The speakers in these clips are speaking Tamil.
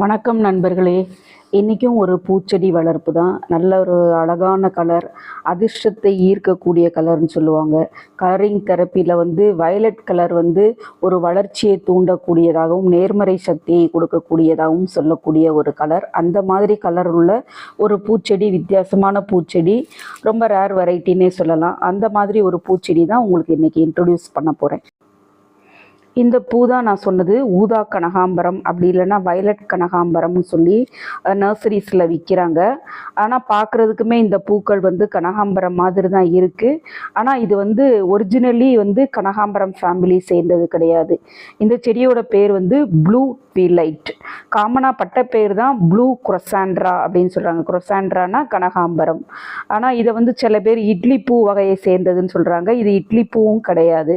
வணக்கம் நண்பர்களே. இன்றைக்கும் ஒரு பூச்செடி வளர்ப்பு தான். நல்ல ஒரு அழகான கலர் அதிர்ஷ்டத்தை ஈர்க்கக்கூடிய கலர்னு சொல்லுவாங்க. கலரிங் தெரப்பியில் வந்து வயலட் கலர் வந்து ஒரு வளர்ச்சியை தூண்டக்கூடியதாகவும் நேர்மறை சக்தியை கொடுக்கக்கூடியதாகவும் சொல்லக்கூடிய ஒரு கலர் அந்த மாதிரி கலர் உள்ள ஒரு பூச்செடி வித்தியாசமான பூச்செடி ரொம்ப ரேர் வெரைட்டின்னே சொல்லலாம். அந்த மாதிரி ஒரு பூச்செடி தான் உங்களுக்கு இன்றைக்கி இன்ட்ரடியூஸ் பண்ண போகிறேன் இந்த பூ தான் நான் சொன்னது ஊதா கனகாம்பரம் அப்படி இல்லைன்னா வயலட் கனகாம்பரம்னு சொல்லி நர்சரிஸில் விற்கிறாங்க ஆனால் பார்க்குறதுக்குமே இந்த பூக்கள் வந்து கனகாம்பரம் மாதிரி தான் இருக்குது ஆனால் இது வந்து ஒரிஜினலி வந்து கனகாம்பரம் ஃபேமிலி சேர்ந்தது கிடையாது. இந்த செடியோட பேர் வந்து ப்ளூ லைட் காமனாக பட்ட பேர் தான் ப்ளூ குரசாண்ட்ரா அப்படின்னு சொல்கிறாங்க குரசாண்ட்ரானா கனகாம்பரம். ஆனால் இதை வந்து சில பேர் இட்லி பூ வகையை சேர்ந்ததுன்னு சொல்கிறாங்க இது இட்லி பூவும் கிடையாது.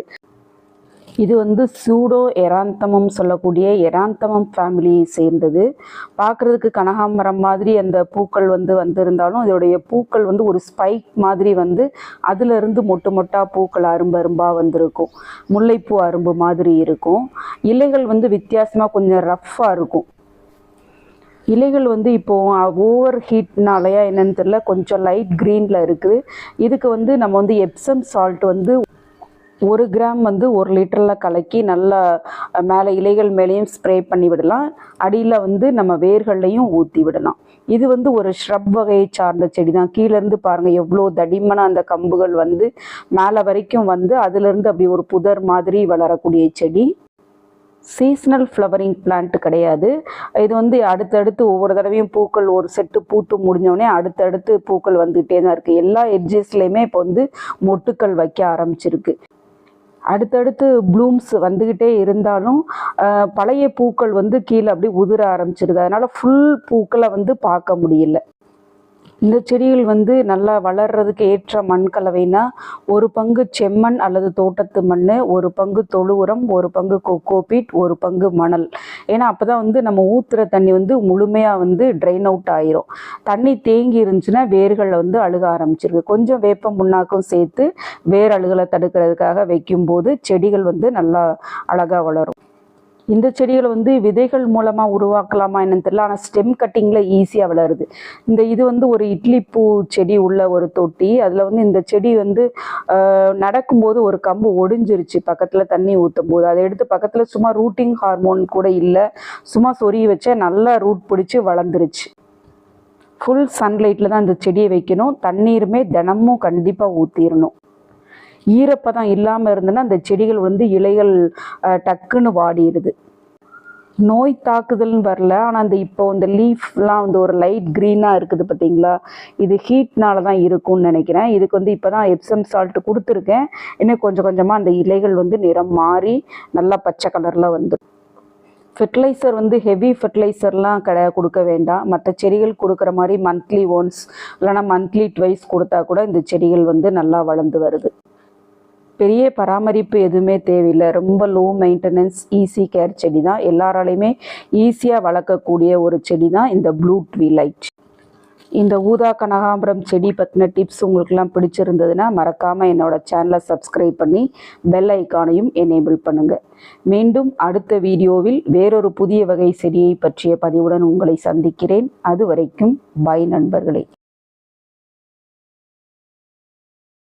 இது வந்து சூடோ எராந்தமம் சொல்லக்கூடிய எராந்தமம் ஃபேமிலியை சேர்ந்தது. பார்க்குறதுக்கு கனகாம்பரம் மாதிரி அந்த பூக்கள் வந்து வந்திருந்தாலும் இதோடைய பூக்கள் வந்து ஒரு ஸ்பைக் மாதிரி வந்து அதிலிருந்து மொட்டு மொட்டாக பூக்கள் அரும்பு அரும்பாக வந்திருக்கும். முல்லைப்பூ அரும்பு மாதிரி இருக்கும். இலைகள் வந்து வித்தியாசமாக கொஞ்சம் ரஃப்பாக இருக்கும். இலைகள் வந்து இப்போது ஓவர் ஹீட்னாலையா என்னன்னு தெரியல கொஞ்சம் லைட் க்ரீனில் இருக்குது. இதுக்கு வந்து நம்ம வந்து எப்சம் சால்ட் வந்து ஒரு கிராம் வந்து ஒரு லிட்டரில் கலக்கி நல்லா மேலே இலைகள் மேலேயும் ஸ்ப்ரே பண்ணி விடலாம். அடியில் வந்து நம்ம வேர்கள்லையும் ஊற்றி விடலாம். இது வந்து ஒரு ஷ்ரப் வகையை சார்ந்த செடி தான் கீழேருந்து பாருங்கள் எவ்வளோ தடிமன அந்த கம்புகள் வந்து மேலே வரைக்கும் வந்து அதுலேருந்து அப்படி ஒரு புதர் மாதிரி வளரக்கூடிய செடி. சீஸ்னல் ஃப்ளவரிங் பிளான்ட் கிடையாது. இது வந்து அடுத்தடுத்து ஒவ்வொரு தடவையும் பூக்கள் ஒரு செட்டு பூத்து முடிஞ்சோடனே அடுத்தடுத்து பூக்கள் வந்துகிட்டே தான் இருக்குது எல்லா எட்ஜஸ்லேயுமே இப்போ வந்து மொட்டுக்கள் வைக்க ஆரம்பிச்சிருக்கு. அடுத்தடுத்து ப்ளூம்ஸ் வந்துக்கிட்டே இருந்தாலும் பழைய பூக்கள் வந்து கீழே அப்படி உதிர ஆரம்பிச்சிருது. அதனால் ஃபுல் பூக்களை வந்து பார்க்க முடியல. இந்த செடிகள் வந்து நல்லா வளர்றதுக்கு ஏற்ற மண் கலவைனா ஒரு பங்கு செம்மண் அல்லது தோட்டத்து மண் ஒரு பங்கு தொழு உரம் ஒரு பங்கு கொக்கோபீட் ஒரு பங்கு மணல். ஏன்னா அப்போ தான் வந்து நம்ம ஊற்றுற தண்ணி வந்து முழுமையாக வந்து ட்ரைன் அவுட் ஆயிரும். தண்ணி தேங்கி இருந்துச்சுன்னா வேர்கள் வந்து அழுக ஆரம்பிச்சிருக்கு கொஞ்சம் வேப்ப முன்னாக்கும் சேர்த்து வேர் அழுகலை தடுக்கிறதுக்காக வைக்கும்போது செடிகள் வந்து நல்லா அழகாக வளரும். இந்த செடிகளை வந்து விதைகள் மூலமாக உருவாக்கலாமா என்னன்னு தெரியல. ஆனால் ஸ்டெம் கட்டிங்கில் ஈஸியாக வளருது. இந்த இது வந்து ஒரு இட்லி பூ செடி உள்ள ஒரு தொட்டி. அதில் வந்து இந்த செடி வந்து நடக்கும்போது ஒரு கம்பு ஒடிஞ்சிருச்சு. பக்கத்தில் தண்ணி ஊற்றும் போது அதை எடுத்து பக்கத்தில் சும்மா ரூட்டிங் ஹார்மோன் கூட இல்லை. சும்மா சொருகி வச்சா நல்லா ரூட் பிடிச்சி வளர்ந்துருச்சு. ஃபுல் சன்லைட்டில் தான் இந்த செடியை வைக்கணும். தண்ணீருமே தினமும் கண்டிப்பாக ஊற்றிடணும் ஈரப்பதம் இல்லாமல் இருந்ததுன்னா அந்த செடிகள் வந்து இலைகள் டக்குன்னு வாடிடுது நோய் தாக்குதல்னு வரல. ஆனால் அந்த இப்போ இந்த லீஃப்லாம் வந்து ஒரு லைட் க்ரீனாக இருக்குது பார்த்தீங்களா? இது ஹீட்னால தான் இருக்கும்னு நினைக்கிறேன். இதுக்கு வந்து இப்போ தான் எப்சம் சால்ட்டு கொடுத்துருக்கேன். இன்னும் கொஞ்சம் கொஞ்சமாக அந்த இலைகள் வந்து நிறம் மாறி நல்லா பச்சை கலரில் வந்துடும் ஃபெர்டிலைசர் வந்து ஹெவி ஃபெர்டிலைசர்லாம் கடை கொடுக்க வேண்டாம். மற்ற செடிகள் கொடுக்குற மாதிரி மந்த்லி ஒன்ஸ் இல்லைனா மந்த்லி ட்வைஸ் கொடுத்தா கூட இந்த செடிகள் வந்து நல்லா வளர்ந்து வருது. பெரிய பராமரிப்பு எதுவுமே தேவையில்லை. ரொம்ப லோ மெயின்டெனன்ஸ் ஈஸி கேர் செடி தான் எல்லாராலையுமே ஈஸியாக வளர்க்கக்கூடிய ஒரு செடி தான் இந்த ப்ளூ ட்வீலைட் இந்த ஊதா கனகாம்பரம் செடி பற்றின டிப்ஸ் உங்களுக்குலாம் பிடிச்சிருந்ததுன்னா மறக்காமல் என்னோடய சேனலை சப்ஸ்கிரைப் பண்ணி பெல் ஐக்கானையும் எனேபிள் பண்ணுங்கள் மீண்டும் அடுத்த வீடியோவில் வேறொரு புதிய வகை செடியை பற்றிய பதிவுடன் உங்களை சந்திக்கிறேன். அது வரைக்கும் பை நண்பர்களே.